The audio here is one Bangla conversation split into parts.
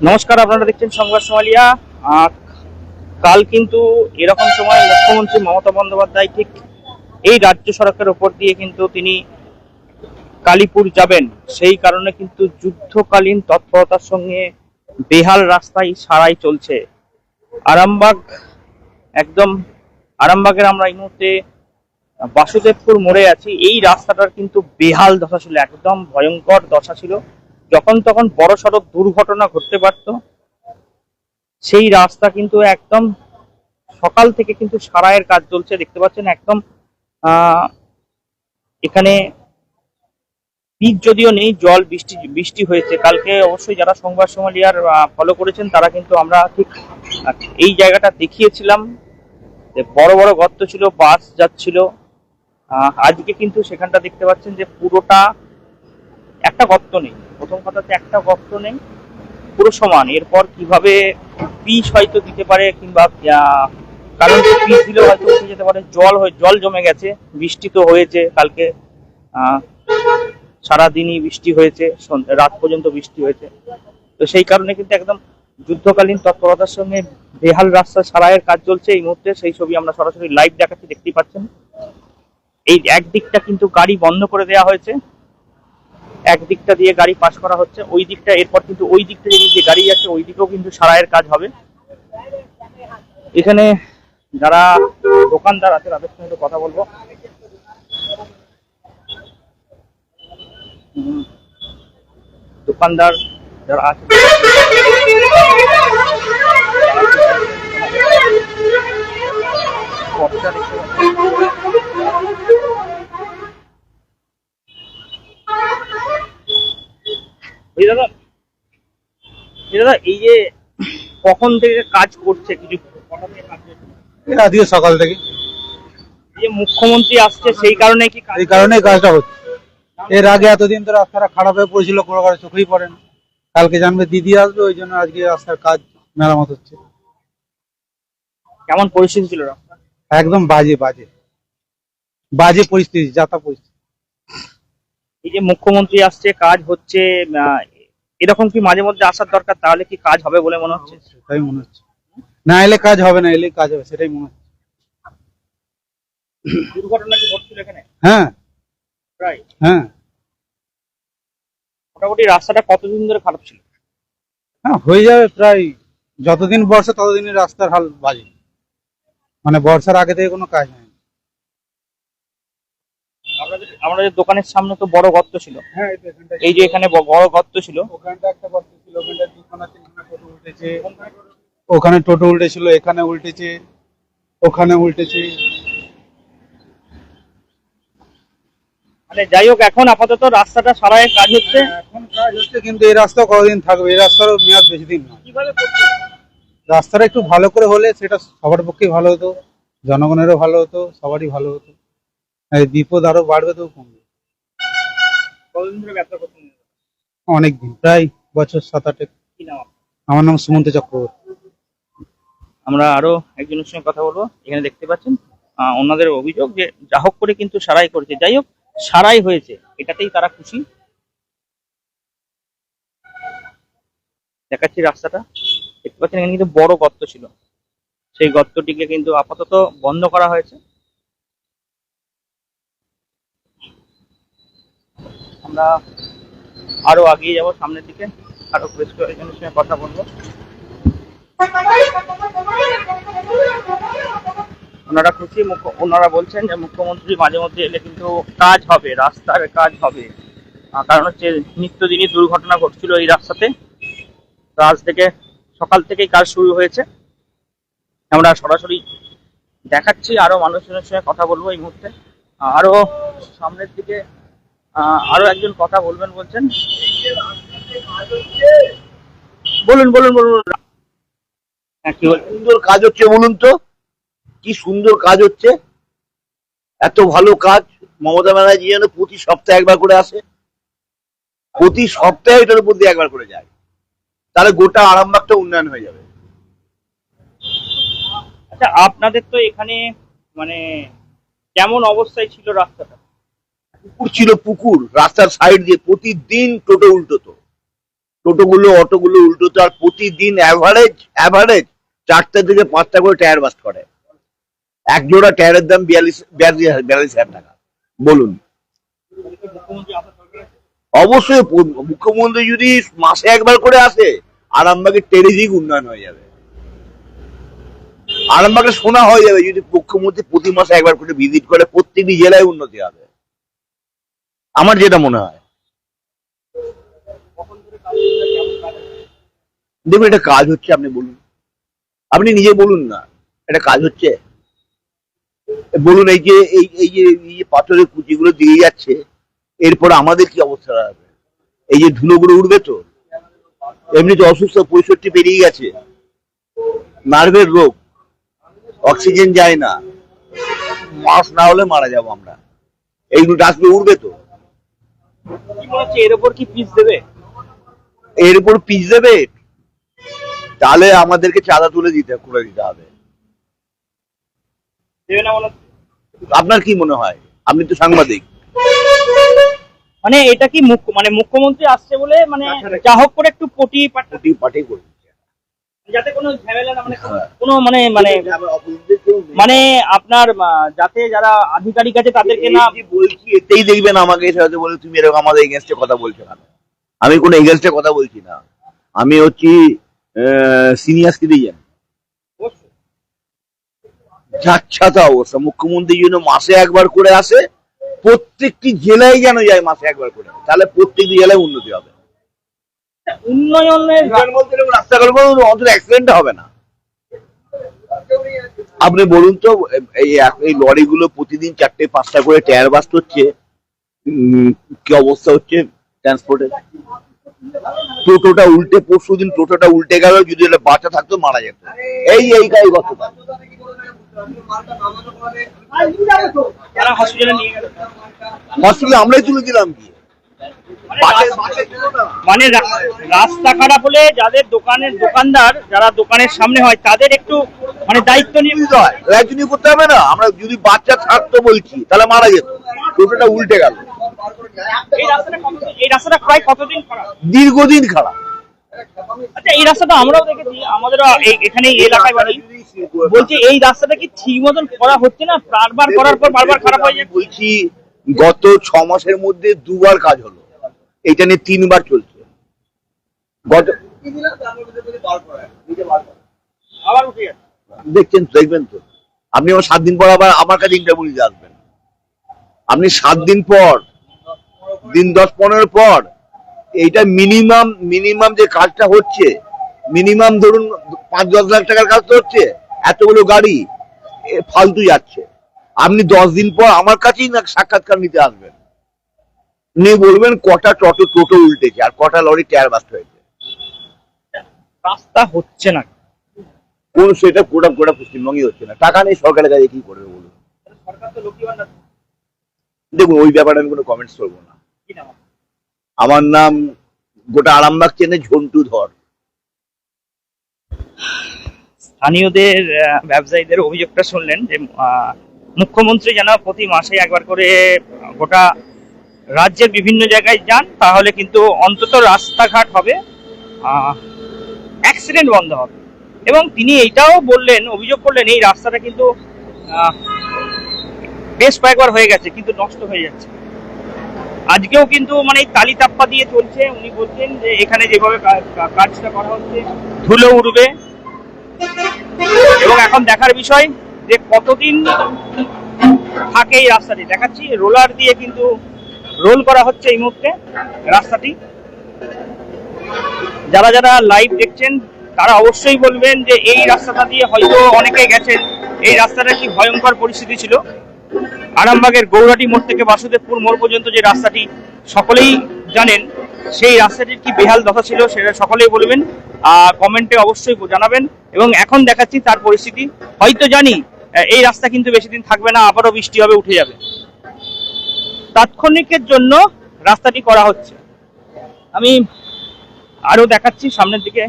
নমস্কার, আপনারা দেখছেন সংবাদ সোমালিয়া। কাল কিন্তু এরকম সময় মুখ্যমন্ত্রী মমতা বন্দ্যোপাধ্যায় ঠিক এই রাজ্য সড়কের ওপর দিয়ে কিন্তু তিনি কালীপুর যাবেন। সেই কারণে কিন্তু যুদ্ধকালীন তৎপরতার সঙ্গে বেহাল রাস্তায় সারাই চলছে। আরামবাগ, একদম আরামবাগের আমরা এই মুহূর্তে বাসুদেবপুর মোড়ে আছি। এই রাস্তাটার কিন্তু বেহাল দশা ছিল, একদম ভয়ঙ্কর দশা ছিল। যখন তখন বড় সড়ক দুর্ঘটনা ঘটতে পারত, সেই রাস্তা কিন্তু একদম সকাল থেকে কিন্তু সারাইয়ের কাজ চলছে। দেখতে পাচ্ছেন একদম এখানে পিচ যদিও নেই, জল, বৃষ্টি বৃষ্টি হয়েছে। কালকে অবশ্যই যারা সংবাদ সোমালিয়ার ফলো করেছেন, তারা কিন্তু আমরা ঠিক এই জায়গাটা দেখিয়েছিলাম। যে বড় বড় গর্ত ছিল, বাস যাচ্ছিল। আজকে কিন্তু সেখানটা দেখতে পাচ্ছেন যে পুরোটা একটা গর্ত নেই। প্রথম কথা হচ্ছে একটা গর্ত নেই, পুরো সমান। এরপর কীভাবে পিচ হয়তো দিতে পারে কিংবা কারণ পিচ দিলে হয়তো উঠে যেতে পারে, জল হয়ে, জল জমে গেছে, বৃষ্টি তো হয়েছে কালকে সারাদিনই বৃষ্টি হয়েছে রাত পর্যন্ত বৃষ্টি হয়েছে। তো সেই কারণে কিন্তু একদম যুদ্ধকালীন তৎপরতার সঙ্গে বেহাল রাস্তা সারাইয়ের কাজ চলছে এই মুহূর্তে। সেই ছবি আমরা সরাসরি লাইভ দেখাচ্ছি, দেখতেই পাচ্ছেন। এই একদিকটা কিন্তু গাড়ি বন্ধ করে দেওয়া হয়েছে। এক দিকটা দিয়ে গাড়ি পাস করা হচ্ছে, ওই দিকটা, এরপর কিন্তু ওই দিকটা যে যে গাড়ি আছে, ওই দিকেও কিন্তু সারাইয়ের কাজ হবে। এখানে যারা দোকানদার আছে, তাদের সঙ্গে কথা বলব। দোকানদার যারা আছে দেখতে এই দাদা দাদা এই যে কখন থেকে কাজ করছে কিছু কটা থেকে কাজ করছে? আজকে সকাল থেকে। যে মুখ্যমন্ত্রী আসছে সেই কারণে কি এই কারণেই কাজটা হচ্ছে। এর আগে এতদিন তো রাস্তাটা খারাপ হয়ে পড়েছিল কোনো কারও চোখেই পড়ে না। কালকে জানবে দিদি আসবে ওই জন্য আজকে রাস্তার কাজ মেরামত হচ্ছে। কেমন পরিস্থিতি ছিল রাস্তা একদম বাজে বাজে। বাজে পরিস্থিতি যাতা পরিস্থিতি। এই যে মুখ্যমন্ত্রী আসছে কাজ হচ্ছে এরকম কি মাঝে মধ্যে আসার দরকার? তাহলে কি কাজ হবে বলে মনে হচ্ছে? সেটাই মনে হচ্ছে। না এলে কাজ হবে না এলে কাজ হবে সেটাই মনে হচ্ছে। দুর্ঘটনা কি ঘটছিল এখানে? হ্যাঁ। প্রায়? হ্যাঁ। মোটামুটি রাস্তাটা কতদিন ধরে খারাপ ছিল? হ্যাঁ হয়ে যাবে প্রায় যতদিন বর্ষা ততদিনই রাস্তার হাল বাজে। মানে বর্ষার আগে থেকে কোনো কাজ নেই। আমাদের দোকানের সামনে তো বড় গর্ত ছিল। হ্যাঁ এই যে এখানে বড় গর্ত ছিল। ওখানে টোটো উল্টেছিল এখানে উল্টেছে ওখানে উল্টেছে। মানে যাই হোক এখন আপাতত রাস্তাটা সারাইয়ের কাজ হচ্ছে। এখন কাজ হচ্ছে কিন্তু এই রাস্তা কতদিন থাকবে? এই রাস্তারও মেয়াদ বেশি দিন না রাস্তাটা একটু ভালো করে হলে সেটা সবার পক্ষেই ভালো হতো জনগণেরও ভালো হতো সবারই ভালো হতো। বিপদ আরও বাড়বে তো কমবে। অনেক দিন প্রায় বছর সাত আটেক নাম আমার নাম সুমন্ত চক্রবর্তী। আমরা আরও একজনের সঙ্গে কথা বলব এখানে দেখতে পাচ্ছেন ওনাদের অভিযোগ যে যা হোক করে কিন্তু সারাই করেছে। যাই হোক সারাই হয়েছে এটাতেই তারা খুশি। দেখাচ্ছি রাস্তাটা দেখতে পাচ্ছেন এখানে কিন্তু বড় গর্ত ছিল। সেই গর্তটিকে কিন্তু আপাতত বন্ধ করা হয়েছে। আমরা আরও আগিয়ে যাব সামনের দিকে। আরও বেশ কয়েকজনের সঙ্গে কথা বলব। ওনারা খুশি ওনারা বলছেন যে মুখ্যমন্ত্রী মাঝে মধ্যে এলে কিন্তু কাজ হবে, রাস্তার কাজ হবে। কারণ হচ্ছে নিত্যদিনই দুর্ঘটনা ঘটছিল এই রাস্তাতে। তো আজ থেকে, সকাল থেকেই কাজ শুরু হয়েছে। আমরা সরাসরি দেখাচ্ছি, আরও মানুষজনের সঙ্গে কথা বলব এই মুহূর্তে। আরও সামনের দিকে আরও একজন কথা বলবেন বলছেন? বলুন বলুন বলুন। হ্যাঁ কি সুন্দর কাজ হচ্ছে বলুন তো। কি সুন্দর কাজ হচ্ছে। এত ভালো কাজ। মমতা ব্যানার্জি যেন প্রতি সপ্তাহে একবার করে আসে। প্রতি সপ্তাহে এটার উপর দিয়ে একবার করে যায়। তাহলে গোটা আরামবাগটা উন্নয়ন হয়ে যাবে। আচ্ছা আপনাদের তো এখানে মানে কেমন অবস্থায় ছিল রাস্তাটা? পুকুর ছিল পুকুর, রাস্তার সাইড দিয়ে প্রতিদিন টোটো উল্টোতো। টোটোগুলো, অটোগুলো উল্টোতে, আর প্রতিদিন অ্যাভারেজ অ্যাভারেজ চারটে থেকে পাঁচটা করে টায়ার বাস্ট করে। এক জোড়া টায়ারের দাম বিয়াল্লিশ বিয়াল্লিশ বিয়াল্লিশ হাজার টাকা। বলুন? অবশ্যই মুখ্যমন্ত্রী যদি মাসে একবার করে আসে, আরামবাগের টেরিজিক উন্নয়ন হয়ে যাবে। আরামবাগে শোনা হয়ে যাবে যদি মুখ্যমন্ত্রী প্রতি মাসে একবার করে ভিজিট করে, প্রত্যেকটি জেলায় উন্নতি হবে। আমার যেটা মনে হয়? দেখুন, এটা কাজ হচ্ছে, আপনি বলুন। আপনি নিজে বলুন না, এটা কাজ হচ্ছে। বলুন, এই যে, এই এই যে এই যে পাথরের কুচিগুলো দিয়ে যাচ্ছে, এরপর আমাদের কি অবস্থা হবে? এই যে ধুলোগুলো উঠবে তো, এমনি তো অসুস্থ, পঁয়ষট্টি পেরিয়ে গেছে। নার্ভের রোগ, অক্সিজেন যায় না। মাস না হলে মারা যাব আমরা। এইগুলো ডাস্টবিন উঠবে তো। এর উপর কি পিস দেবে এর উপর পিচ দেবে তাহলে আমাদেরকে চাঁদা তুলে দিতে করে দিতে হবে? আপনার কি মনে হয় আপনি তো সাংবাদিক মানে এটা কি মুখ্য মানে মুখ্যমন্ত্রী আসছে বলে মানে যা হোক করে একটু পটি পাটা পার্টি করে দিচ্ছে। যাতে কোনো ঝামেলা না মানে হ্যাঁ। কোনো মানে মানে মানে আপনার যাতে যারা আধিকারিক আছে তাদেরকে না বলছি এতেই দেখবেন আমাকে এসে হয়তো বলে তুমি এরকম আমাদের এগেনস্টে কথা বলছো কেন? আমি কোনো এগেনস্টে কথা বলছি না। আমি হচ্ছি সিনিয়র সিটিজেন যাচ্ছাতা অবস্থা। মুখ্যমন্ত্রী জন্য মাসে একবার করে আসে প্রত্যেকটি জেলায় যেন যায় মাসে একবার করে। তাহলে প্রত্যেকটি জেলায় উন্নতি হবে। উন্নয়নের রাস্তাঘাট অন্তত অ্যাক্সিডেন্ট হবে না। আপনি বলুন তো এই লরিগুলো প্রতিদিন চারটে পাঁচটা করে টায়ার বাস্ট হচ্ছে কি অবস্থা হচ্ছে ট্রান্সপোর্টের টোটোটা উল্টে পরশু দিন টোটোটা উল্টে গেল যদি একটা বাচ্চা থাকতো মারা যেত। এই এই কথা যারা হসপিটালে আমরাই তুলে দিলাম কি মানে। মানে রাস্তা খারাপ হলে যাদের দোকানের দোকানদার যারা দোকানের সামনে হয় তাদের একটু মানে দায়িত্ব নিয়ে নিতে হয় রাজনী করতে হবে না। আমরা যদি বাচ্চা থাকতো বলছি তাহলে মারা যেত। টোটোটা উল্টে গেল। এই রাস্তাটা কতদিন এই রাস্তাটা প্রায় কতদিন খারাপ দীর্ঘদিন খারাপ আচ্ছা এই রাস্তাটা আমরাও দেখেছি। আমাদের এখানে এলাকায় বাড়ি বলছি এই রাস্তাটা কি ঠিক মতন করা হচ্ছে না? বারবার করার পর বারবার খারাপ হয়ে যায় বলছি গত ছ মাসের মধ্যে দুবার কাজ হলো। এটা নিয়ে তিনবার চলছে। গত আবার উঠে যাচ্ছে। দেখছেন, দেখবেন তো। আপনি আমার সাত দিন পর আবার আমার কাছে ইন্টারভিউ দিতে আসবেন। আপনি সাত দিন পর, দিন দশ পনেরো পর, এইটা মিনিমাম মিনিমাম যে কাজটা হচ্ছে মিনিমাম ধরুন পাঁচ দশ লাখ টাকার কাজ তো হচ্ছে, এতগুলো গাড়ি ফালতু যাচ্ছে। আপনি দশ দিন পর আমার কাছেই না সাক্ষাৎকার নিতে আসবেন। নিয়ে বলবেন, কটা টোটো টোটো উল্টেছে, আর কটা লরি টায়ার বাস্ট হয়েছে। রাস্তা হচ্ছে না। কোন সেটা গোটা গোটা পশ্চিমবঙ্গে হচ্ছে না। টাকা নেই, সরকারের কাছে কি করবে বলুন? দেখুন, ওই ব্যাপারে আমি কোনো কমেন্টস করব না। আমার নাম গোটা আরামবাগ চেনে ঝন্টু ধর। স্থানীয়দের ব্যবসায়ীদের অভিযোগটা শুনলেন যে মুখ্যমন্ত্রী যেন প্রতি মাসে একবার করে গোটা রাজ্যের বিভিন্ন জায়গায় যান, তাহলে কিন্তু অন্তত রাস্তাঘাট হবে অ্যাক্সিডেন্ট বন্ধ হবে। এবং তিনি এইটাও বললেন, অভিযোগ করলেন, এই রাস্তাটা কিন্তু বেশ কয়েকবার হয়ে গেছে, কিন্তু নষ্ট হয়ে যাচ্ছে। আজকেও কিন্তু মানে এই তালি তাপ্পা দিয়ে চলছে, উনি বলছেন যে এখানে যেভাবে কাজটা করা হচ্ছে, ধুলো উড়বে। এবং এখন দেখার বিষয় যে কতদিন থাকে এই রাস্তাটি। দেখাচ্ছি, রোলার দিয়ে কিন্তু রোল করা হচ্ছে এই মুহূর্তে রাস্তাটি। যারা যারা লাইভ দেখছেন তারা অবশ্যই বলবেন যে এই রাস্তাটা দিয়ে হয়তো অনেকে গেছেন। এই রাস্তাটা কি ভয়ঙ্কর পরিস্থিতি ছিল? আরামবাগের গৌরাটি মোড় থেকে বাসুদেবপুর মোড় পর্যন্ত যে রাস্তাটি সকলেই জানেন, সেই রাস্তাটির কি বেহাল দশা ছিল সেটা সকলেই বলবেন। কমেন্টে অবশ্যই জানাবেন এবং এখন দেখাচ্ছি তার পরিস্থিতি। হয়তো জানি এই রাস্তা কিন্তু বেশি দিন থাকবে না, আবারও বৃষ্টি হবে, উঠে যাবে। তাৎক্ষণিকের জন্য রাস্তাটি করা হচ্ছে। আমি আরও দেখাচ্ছি সামনের দিকে।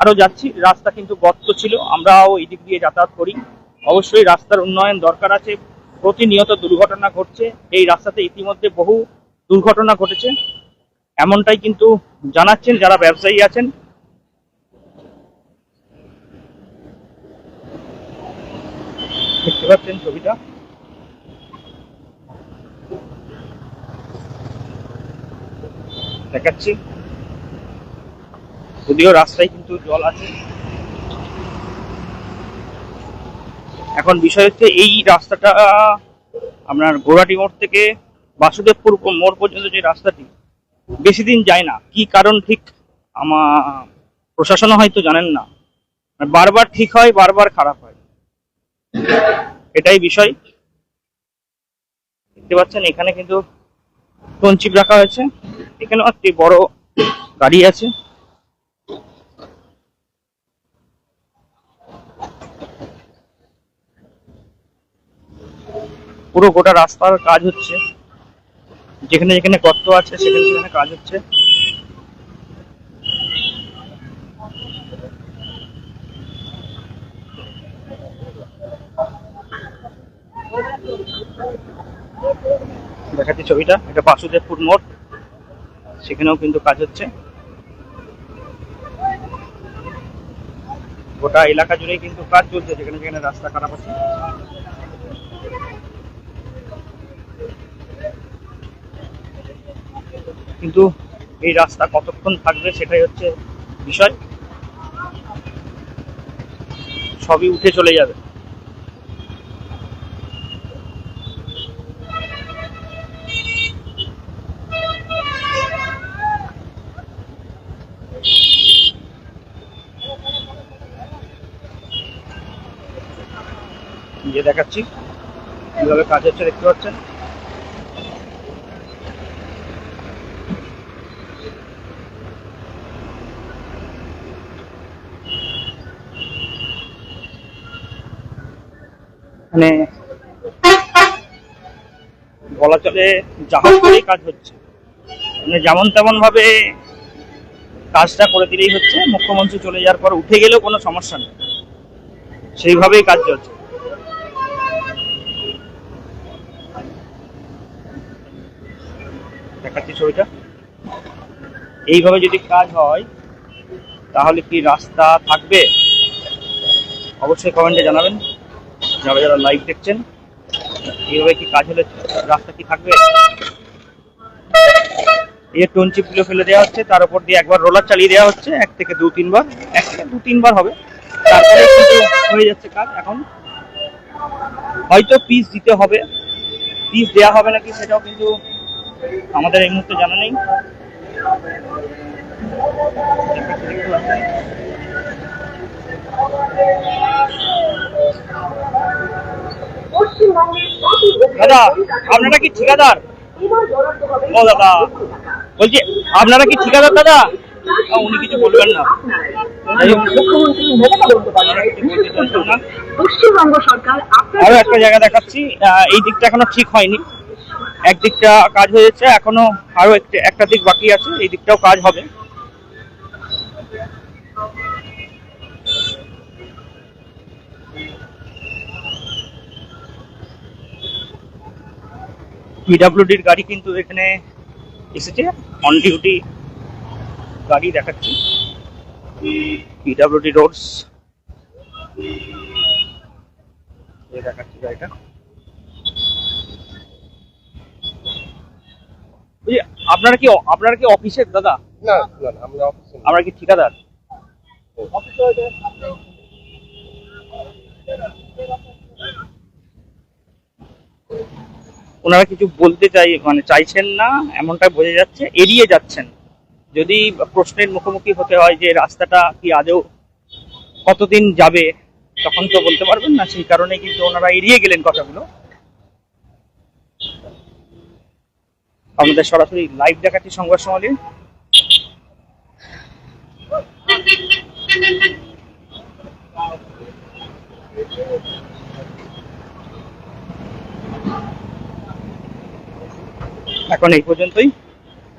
আরও যাচ্ছি। রাস্তা কিন্তু গর্ত ছিল, আমরাও এই দিক দিয়ে যাতায়াত করি। অবশ্যই রাস্তার উন্নয়ন দরকার আছে। প্রতিনিয়ত দুর্ঘটনা ঘটছে। এই রাস্তাতে ইতিমধ্যে বহু দুর্ঘটনা ঘটেছে। এমনটাই কিন্তু জানাচ্ছেন যারা ব্যবসায়ী আছেন। দেখতে পাচ্ছেন ছবিটা। দেখাচ্ছি। যদিও রাস্তায় কিন্তু জল আছে। এখন বিষয় হচ্ছে এই রাস্তাটা, আপনার গোড়াটি মোড় থেকে বাসুদেবপুর মোড় পর্যন্ত যে রাস্তাটি, বেশি দিন যায় না। কি কারণ ঠিক আমার প্রশাসনও হয়তো জানেন না। বারবার ঠিক হয়, বারবার খারাপ হয়। এটাই বিষয়। দেখতে পাচ্ছেন, এখানে কিন্তু টনচিপ রাখা হয়েছে। এখানেও একটি বড় গাড়ি আছে। পুরো গোটা রাস্তার কাজ হচ্ছে। যেখানে যেখানে গর্ত আছে, সেখানে সেখানে কাজ হচ্ছে। দেখাচ্ছি ছবিটা। এটা বাসুদেবপুর মোড়। সেখানেও কিন্তু কাজ হচ্ছে। গোটা এলাকা জুড়েই কিন্তু কাজ চলছে, যেখানে যেখানে রাস্তা খারাপ আছে। কিন্তু এই রাস্তা কতক্ষণ থাকবে সেটাই হচ্ছে বিষয়। সবই উঠে চলে যাবে। দেখাচ্ছি, কীভাবে কাজ হচ্ছে দেখতে পাচ্ছেন? মানে বলা চলে জাহাজ করেই কাজ হচ্ছে। মানে যেমন তেমন ভাবে কাজটা করে দিলেই হচ্ছে, মুখ্যমন্ত্রী চলে যাওয়ার পর উঠে গেলেও কোনো সমস্যা নেই। সেইভাবেই কাজ চলছে। দেখাচ্ছি ছবিটা। এইভাবে যদি কাজ হয়, তাহলে কি রাস্তা থাকবে? অবশ্যই কমেন্টে জানাবেন। যারা যারা লাইভ দেখছেন, এইভাবে কি কাজ হলে রাস্তা কি থাকবে? এই টনচিপগুলো ফেলে দেওয়া হচ্ছে, তার উপর দিয়ে একবার রোলার চালিয়ে দেওয়া হচ্ছে, এক থেকে দু, তিনবার, এক থেকে দু, তিনবার হবে। তারপরে কিন্তু হয়ে যাচ্ছে কাজ। এখন হয়তো পিস দিতে হবে। পিস দেওয়া হবে নাকি সেটাও কিন্তু আমাদের এই মুহূর্তে জানা নেই। দাদা আপনারা কি ঠিকাদার? ও দাদা বলছি আপনারা কি ঠিকাদার দাদা? উনি কিছু বলবেন না। পশ্চিমবঙ্গ সরকার আরও একটা জায়গা দেখাচ্ছি। এই দিকটা এখনও ঠিক হয়নি। একদিকটা কাজ হয়েছে এখনও আরও একটা দিক বাকি আছে এই দিকটাও কাজ হবে। পিডাব্লিউডির গাড়ি কিন্তু এখানে এসেছে। অন ডিউটি গাড়ি দেখাচ্ছি। পিডাব্লিউডি রোডস দেখাচ্ছি গাড়িটা। আপনারা কি আপনারা কি অফিসের দাদা? না আমরা অফিসে আমরা কি ঠিকাদার? ওনারা কিছু বলতে চাই মানে চাইছেন না এমনটা বোঝা যাচ্ছে, এড়িয়ে যাচ্ছেন। যদি প্রশ্নের মুখোমুখি হতে হয় যে রাস্তাটা কি আদৌ কতদিন যাবে, তখন তো বলতে পারবেন না, সেই কারণে কিন্তু ওনারা এড়িয়ে গেলেন কথাগুলো। আমাদের সরাসরি লাইভ দেখাচ্ছি সংবাদ সমাজে এখন এই পর্যন্তই।